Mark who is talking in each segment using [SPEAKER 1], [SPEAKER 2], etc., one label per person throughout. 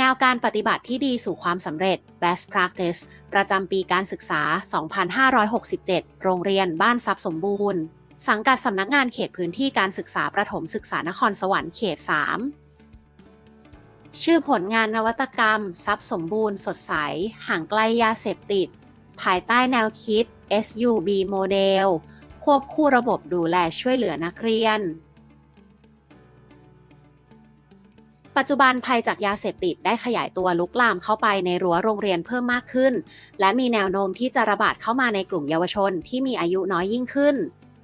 [SPEAKER 1] แนวการปฏิบัติที่ดีสู่ความสำเร็จ Best Practice ประจำปีการศึกษา 2567 โรงเรียนบ้านทรัพย์สมบูรณ์ สังกัดสำนักงานเขตพื้นที่การศึกษาประถมศึกษานครสวรรค์เขต 3 ชื่อผลงานนวัตกรรม ทรัพย์สมบูรณ์ สดใส ห่างไกลยาเสพติด ภายใต้แนวคิด SUB โมเดลควบคู่ระบบดูแลช่วยเหลือนักเรียน ปัจจุบันภัยจากยาเสพติดได้ขยายตัวลุกลามเข้าไปในรั้วโรงเรียนเพิ่มมากขึ้น และมีแนวโน้มที่จะระบาดเข้ามาในกลุ่มเยาวชนที่มีอายุน้อยยิ่งขึ้น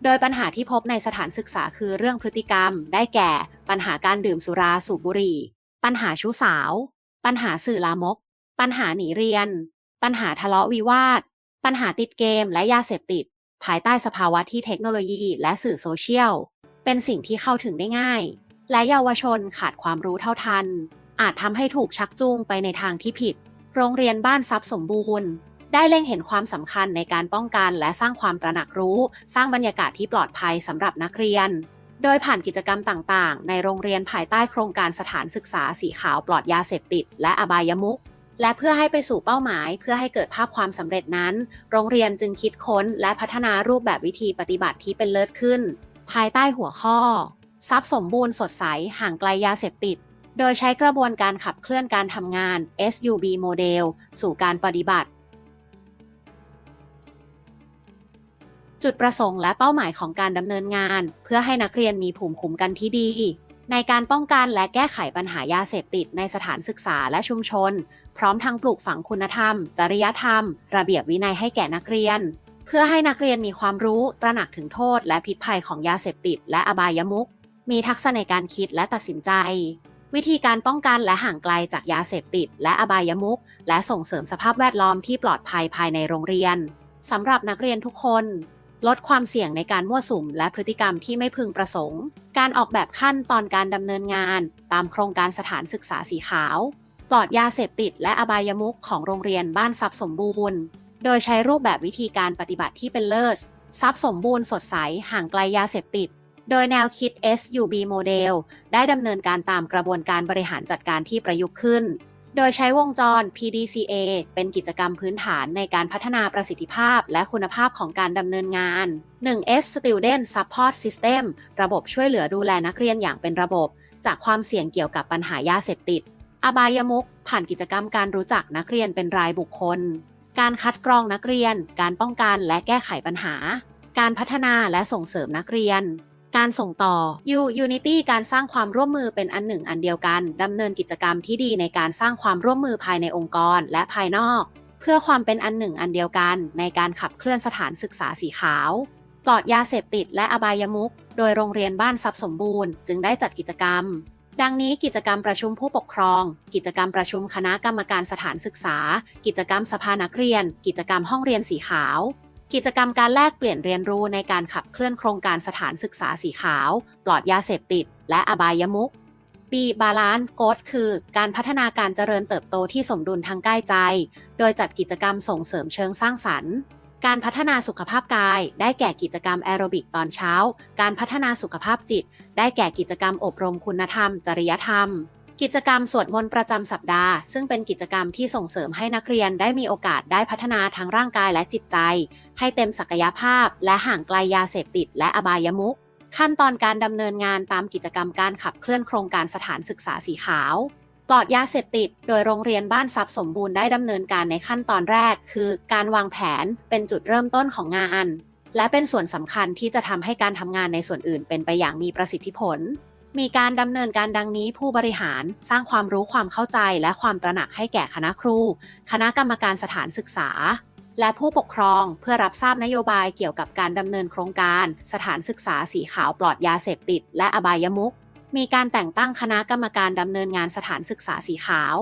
[SPEAKER 1] โดยปัญหาที่พบในสถานศึกษาคือเรื่องพฤติกรรม ได้แก่ ปัญหาการดื่มสุราสูบบุหรี่ ปัญหาชู้สาว ปัญหาสื่อลามก ปัญหาหนีเรียน ปัญหาทะเลาะวิวาท ปัญหาติดเกมและยาเสพติด ภายใต้สภาวะที่เทคโนโลยีและสื่อโซเชียลเป็นสิ่งที่เข้าถึงได้ง่าย และเยาวชนขาดความรู้เท่าทัน อาจทำให้ถูกชักจูงไปในทางที่ผิด โรงเรียนบ้านทรัพย์สมบูรณ์ ได้เล็งเห็นความสำคัญในการป้องกันและสร้างความตระหนักรู้ สร้างบรรยากาศที่ปลอดภัยสำหรับนักเรียน โดยผ่านกิจกรรมต่างๆ ในโรงเรียนภายใต้โครงการสถานศึกษาสีขาวปลอดยาเสพติด และอบายมุขและเพื่อให้ไปสู่เป้าหมาย เพื่อให้เกิดภาพความสำเร็จนั้น โรงเรียนจึงคิดค้นและพัฒนารูปแบบวิธีปฏิบัติที่เป็นเลิศขึ้น ภายใต้หัวข้อ ทรัพย์สมบูรณ์สดใส ห่างไกลยาเสพติด โดยใช้กระบวนการขับเคลื่อนการทำงาน SUB โมเดลสู่การปฏิบัติ จุดประสงค์และเป้าหมายของการดำเนินงาน เพื่อให้นักเรียนมีภูมิคุ้มกันที่ดี ในการป้องกันและแก้ไขปัญหายาเสพติดในสถานศึกษาและชุมชน พร้อมทั้งปลูกฝังคุณธรรม จริยธรรม ระเบียบวินัยให้แก่นักเรียนเพื่อให้นักเรียนมีความรู้ ตระหนักถึงโทษ และพิษภัยของยาเสพติด และอบายมุข มีทักษะในการคิดและตัดสินใจ วิธีการป้องกันและห่างไกลจากยาเสพติด และอบายมุขและส่งเสริมสภาพแวดล้อมที่ปลอดภัยภายในโรงเรียนสำหรับนักเรียนทุกคน ลดความเสี่ยงในการมั่วสุมและพฤติกรรมที่ไม่พึงประสงค์ การออกแบบขั้นตอนการดำเนินงาน ตามโครงการสถานศึกษาสีขาว ปลอดยาเสพติด และอบายมุขของโรงเรียนบ้านทรัพย์สมบูรณ์ โดยใช้รูปแบบวิธีการปฏิบัติที่เป็นเลิศทรัพย์สมบูรณ์สดใสห่างไกลยาเสพติด โดยแนวคิด SUB โมเดลได้ดำเนินการตามกระบวนการบริหารจัดการที่ประยุกต์ขึ้น โดยใช้วงจร PDCA เป็นกิจกรรมพื้นฐานในการพัฒนาประสิทธิภาพและคุณภาพของการดำเนินงาน 1S Student Support System ระบบช่วยเหลือดูแลนักเรียนอย่างเป็นระบบ จากความเสี่ยงเกี่ยวกับปัญหายาเสพติด อบายมุขผ่านกิจกรรมการรู้จักนักเรียนเป็นรายบุคคล การคัดกรองนักเรียน การป้องกันและแก้ไขปัญหา การพัฒนาและส่งเสริมนักเรียน การส่งต่อ U Unity การสร้างความร่วมมือเป็นอันหนึ่งอันเดียวกันดำเนินกิจกรรมที่ดีในการสร้างความร่วมมือภายในองค์กรและภายนอก เพื่อความเป็นอันหนึ่งอันเดียวกัน ในการขับเคลื่อนสถานศึกษาสีขาวปลอดยาเสพติดและอบายมุขโดยโรงเรียนบ้านทรัพย์สมบูรณ์จึงได้จัดกิจกรรม ดังนี้กิจกรรมประชุมผู้ปกครอง กิจกรรมประชุมคณะกรรมการสถานศึกษา กิจกรรมสภานักเรียน กิจกรรมห้องเรียนสีขาว กิจกรรมการแลกเปลี่ยนเรียนรู้ในการขับเคลื่อนโครงการสถานศึกษาสีขาว ปลอดยาเสพติด และอบายมุขปีบาลานซ์โกดคือการพัฒนาการเจริญเติบโตที่สมดุลทางกายใจ โดยจัดกิจกรรมส่งเสริมเชิงสร้างสรรค์ การพัฒนาสุขภาพกาย ได้แก่กิจกรรมแอโรบิกตอนเช้า การพัฒนาสุขภาพจิต ได้แก่กิจกรรมอบรมคุณธรรม จริยธรรม กิจกรรมสวดมนต์ประจำสัปดาห์ ซึ่งเป็นกิจกรรมที่ส่งเสริมให้นักเรียนได้มีโอกาสได้พัฒนาทั้งร่างกายและจิตใจ ให้เต็มศักยภาพ และห่างไกลยาเสพติด และอบายมุขขั้นตอนการดำเนินงานตามกิจกรรมการขับเคลื่อนโครงการสถานศึกษาสีขาวปลอดยาเสพติด โดยโรงเรียนบ้านทรัพย์สมบูรณ์ได้ดำเนินการในขั้นตอนแรก คือการวางแผนเป็นจุดเริ่มต้นของงาน และเป็นส่วนสำคัญที่จะทำให้การทำงานในส่วนอื่นเป็นไปอย่างมีประสิทธิผล มีการดำเนินการดังนี้ผู้บริหารสร้างความรู้ความเข้าใจและความตระหนักให้แก่คณะครู คณะกรรมการสถานศึกษา และผู้ปกครองเพื่อรับทราบนโยบายเกี่ยวกับการดำเนินโครงการ สถานศึกษาสีขาวปลอดยาเสพติด และอบายมุขมีการแต่งตั้งคณะกรรมการดำเนินงานสถานศึกษาสีขาว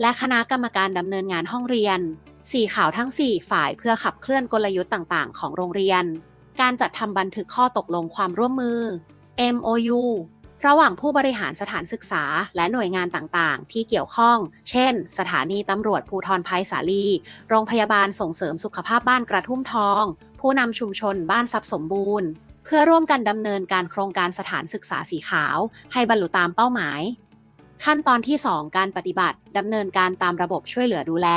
[SPEAKER 1] และคณะกรรมการดำเนินงานห้องเรียน สีขาวทั้ง 4 ฝ่ายเพื่อขับเคลื่อนกลยุทธ์ต่างๆ ของโรงเรียน การจัดทำบันทึกข้อตกลงความร่วมมือ MOU ระหว่างผู้บริหารสถานศึกษาและหน่วยงานต่างๆ ที่เกี่ยวข้อง เช่น สถานีตำรวจภูทรไพศาลี โรงพยาบาลส่งเสริมสุขภาพบ้านกระทุ่มทอง ผู้นำชุมชนบ้านทรัพย์สมบูรณ์ เพื่อร่วมกันดำเนินการโครงการสถานศึกษาสีขาว ให้บรรลุตามเป้าหมาย ขั้นตอนที่ 2 การปฏิบัติดำเนินการตามระบบช่วยเหลือดูแล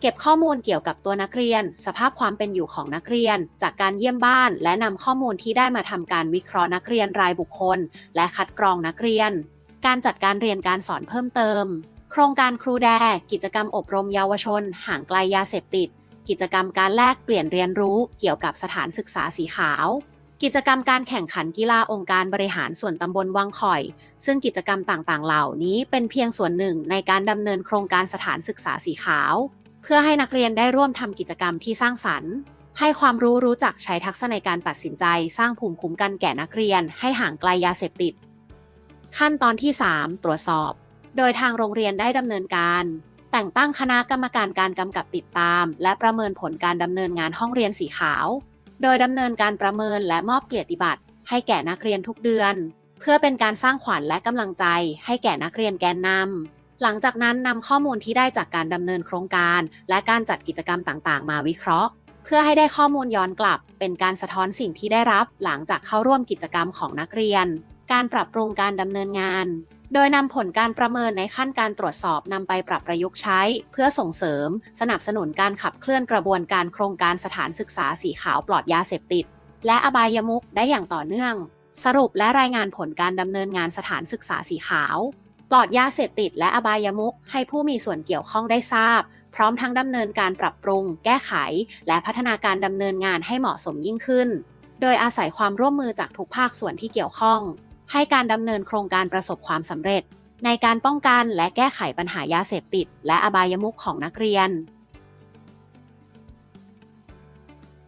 [SPEAKER 1] เก็บข้อมูลเกี่ยวกับตัวนักเรียน สภาพความเป็นอยู่ของนักเรียน จากการเยี่ยมบ้าน และนำข้อมูลที่ได้มาทำการวิเคราะห์นักเรียนรายบุคคล และคัดกรองนักเรียน การจัดการเรียนการสอนเพิ่มเติม โครงการครูแด กิจกรรมอบรมเยาวชน ห่างไกลยาเสพติด กิจกรรมการแลกเปลี่ยนเรียนรู้เกี่ยวกับสถานศึกษาสีขาว กิจกรรมการแข่งขันกีฬาองค์การบริหารส่วนตำบลวังข่อย ซึ่งกิจกรรมต่างๆ เหล่านี้เป็นเพียงส่วนหนึ่งในการดำเนินโครงการสถานศึกษาสีขาว พื่อให้นักเรียนได้ร่วมทำกิจกรรมที่สร้างสรรค์ ให้ความรู้รู้จักใช้ทักษะในการตัดสินใจ สร้างภูมิคุ้มกันแก่นักเรียน ให้ห่างไกลยาเสพติด ขั้นตอนที่ 3 ตรวจสอบ โดยทางโรงเรียนได้ดำเนินการ แต่งตั้งคณะกรรมการการกำกับติดตาม และประเมินผลการดำเนินงานห้องเรียนสีขาว โดยดำเนินการประเมินและมอบเกียรติบัตรให้แก่นักเรียนทุกเดือน เพื่อเป็นการสร้างขวัญและกำลังใจ ให้แก่นักเรียนแกนนำ หลังจากนั้นนำข้อมูลที่ได้จากการดำเนินโครงการ และการจัดกิจกรรมต่างๆ มาวิเคราะห์ เพื่อให้ได้ข้อมูลย้อนกลับ เป็นการสะท้อนสิ่งที่ได้รับ หลังจากเข้าร่วมกิจกรรมของนักเรียน การปรับปรุงการดำเนินงาน โดยนำผลการประเมินในขั้นการตรวจสอบนำไปปรับประยุกต์ใช้ เพื่อส่งเสริม สนับสนุนการขับเคลื่อนกระบวนการโครงการสถานศึกษาสีขาวปลอดยาเสพติด และอบายมุขได้อย่างต่อเนื่อง สรุปและรายงานผลการดำเนินงานสถานศึกษาสีขาว ปลอดยาเสพติดและอบายมุขให้ผู้มีส่วนเกี่ยวข้องได้ทราบ พร้อมทั้งดำเนินการปรับปรุง แก้ไข และพัฒนาการดำเนินงานให้เหมาะสมยิ่งขึ้น โดยอาศัยความร่วมมือจากทุกภาคส่วนที่เกี่ยวข้อง ให้การดำเนินโครงการประสบความสำเร็จ ในการป้องกันและแก้ไขปัญหายาเสพติด และอบายมุขของนักเรียน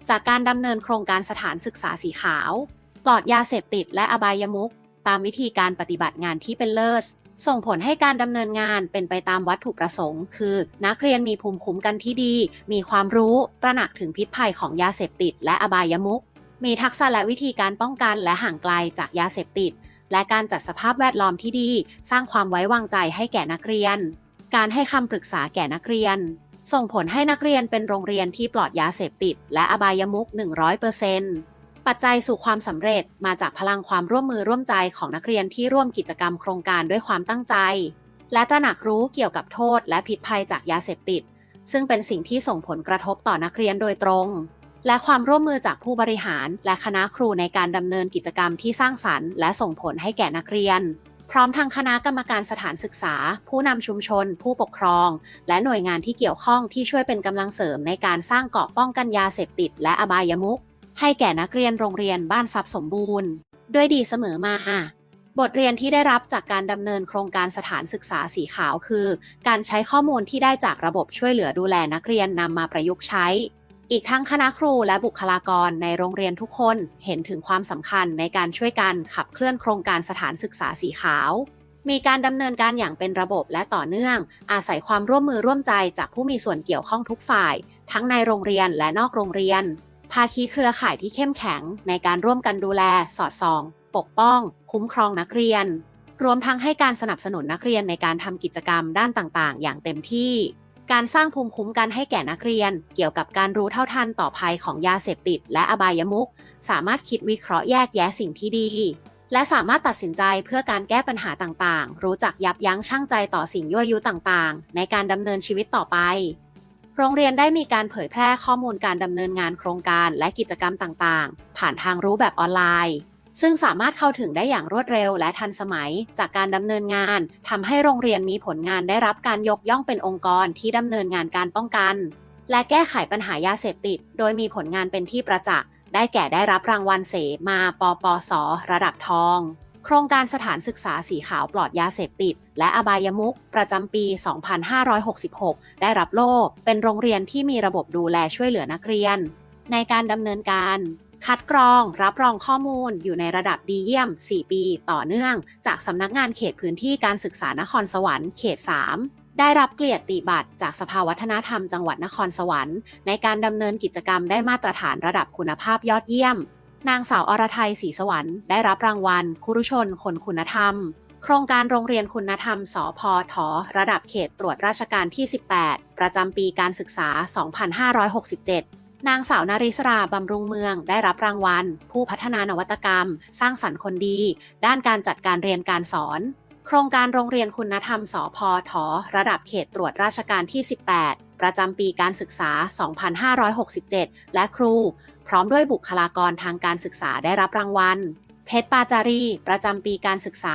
[SPEAKER 1] จากการดำเนินโครงการสถานศึกษาสีขาว ปลอดยาเสพติดและอบายมุขตามวิธีการปฏิบัติงานที่เป็นเลิศ ส่งผลให้การดำเนินงานเป็นไปตามวัตถุประสงค์ คือ นักเรียนมีภูมิคุ้มกันที่ดี มีความรู้ ตระหนักถึงพิษภัยของยาเสพติด และอบายมุข มีทักษะและวิธีการป้องกันและห่างไกลจากยาเสพติด และการจัดสภาพแวดล้อมที่ดี สร้างความไว้วางใจให้แก่นักเรียน การให้คำปรึกษาแก่นักเรียน ส่งผลให้นักเรียนเป็นโรงเรียนที่ปลอดยาเสพติด และอบายมุข100% ปัจจัยสู่ความสำเร็จมาจากพลังความร่วมมือร่วมใจของนักเรียนที่ร่วมกิจกรรมโครงการด้วยความตั้งใจ และตระหนักรู้เกี่ยวกับโทษและพิษภัยจากยาเสพติด ซึ่งเป็นสิ่งที่ส่งผลกระทบต่อนักเรียนโดยตรง และความร่วมมือจากผู้บริหารและคณะครูในการดำเนินกิจกรรมที่สร้างสรรค์และส่งผลให้แก่นักเรียน พร้อมทางคณะกรรมการสถานศึกษา ผู้นำชุมชน ผู้ปกครอง และหน่วยงานที่เกี่ยวข้องที่ช่วยเป็นกำลังเสริมในการสร้างเกราะป้องกันยาเสพติด และอบายมุข ให้แก่นักเรียนโรงเรียนบ้านทรัพย์สมบูรณ์ ด้วยดีเสมอมา บทเรียนที่ได้รับจากการดำเนินโครงการสถานศึกษาสีขาวคือ การใช้ข้อมูลที่ได้จากระบบช่วยเหลือดูแลนักเรียนนำมาประยุกต์ใช้ อีกทั้งคณะครูและบุคลากรในโรงเรียนทุกคนเห็นถึงความสำคัญในการช่วยกันขับเคลื่อนโครงการสถานศึกษาสีขาวมีการดำเนินการอย่างเป็นระบบและต่อเนื่อง อาศัยความร่วมมือร่วมใจจากผู้มีส่วนเกี่ยวข้องทุกฝ่าย ทั้งในโรงเรียนและนอกโรงเรียน ภาคีเครือข่ายที่เข้มแข็งในการร่วมกันดูแล สอดส่อง ปกป้อง คุ้มครองนักเรียน รวมทั้งให้การสนับสนุนนักเรียนในการทำกิจกรรมด้านต่าง ๆ อย่างเต็มที่ การสร้างภูมิคุ้มกันให้แก่นักเรียน เกี่ยวกับการรู้เท่าทันต่อภัยของยาเสพติด และอบายมุขสามารถคิดวิเคราะห์แยกแยะสิ่งที่ดี และสามารถตัดสินใจเพื่อการแก้ปัญหาต่าง ๆ รู้จักยับยั้งชั่งใจต่อสิ่งยั่วยุต่าง ๆ ในการดำเนินชีวิตต่อไป โรงเรียนได้มีการเผยแพร่ข้อมูลการดำเนินงานโครงการและกิจกรรมต่างๆ ผ่านทางรู้แบบออนไลน์ ซึ่งสามารถเข้าถึงได้อย่างรวดเร็วและทันสมัย จากการดำเนินงานทำให้โรงเรียนมีผลงานได้รับการยกย่องเป็นองค์กรที่ดำเนินงานการป้องกัน และแก้ไขปัญหายาเสพติด โดยมีผลงานเป็นที่ประจักษ์ได้แก่ได้รับรางวัลเสมาปปส ระดับทอง โครงการสถานศึกษาสีขาวปลอดยาเสพติด และอบายมุขประจำปี 2566 ได้รับโล่เป็นโรงเรียนที่มีระบบดูแลช่วยเหลือนักเรียน ในการดำเนินการ คัดกรองรับรองข้อมูลอยู่ในระดับดีเยี่ยม 4 ปี ต่อเนื่อง จากสำนักงานเขตพื้นที่การศึกษานครสวรรค์เขต 3ได้รับเกียรติบัตรจากสภาวัฒนธรรมจังหวัดนครสวรรค์ ในการดำเนินกิจกรรมได้มาตรฐานระดับคุณภาพยอดเยี่ยม นางสาวอรไทยศรีสวรรค์ได้รับรางวัล คุรุชนคนคุณธรรม โครงการโรงเรียนคุณธรรม สพท ระดับเขตตรวจราชการที่ 18 ประจำปีการศึกษา 2567 นางสาวนาริสราบำรุงเมือง ได้รับรางวัล ผู้พัฒนานวัตกรรม สร้างสรรค์คนดี ด้านการจัดการเรียนการสอนโโครงการโรงเรียนคุณธรรม สพท ระดับเขตตรวจราชการที่ 18 ประจำปีการศึกษา 2567 และครู พร้อมด้วยบุคลากรทางการศึกษาได้รับรางวัล เพชรปาจารี ประจำปีการศึกษา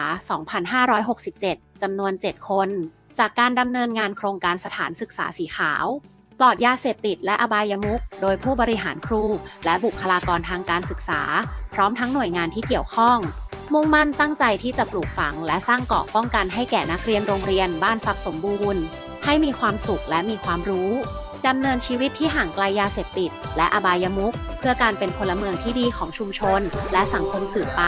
[SPEAKER 1] 2567 จำนวน 7 คน จากการดำเนินงานโครงการสถานศึกษาสีขาว ปลอดยาเสพติดและอบายมุขโดยผู้บริหารครู และบุคลากรทางการศึกษา พร้อมทั้งหน่วยงานที่เกี่ยวข้อง มุ่งมั่นตั้งใจที่จะปลูกฝัง และสร้างเกราะป้องกันให้แก่นักเรียนโรงเรียนบ้านทรัพย์สมบูรณ์ ให้มีความสุขและมีความรู้ ดำเนินชีวิตที่ห่างไกลยาเสพติด และอบายมุขเพื่อการเป็นพลเมืองที่ดีของชุมชน และสังคมสืบไป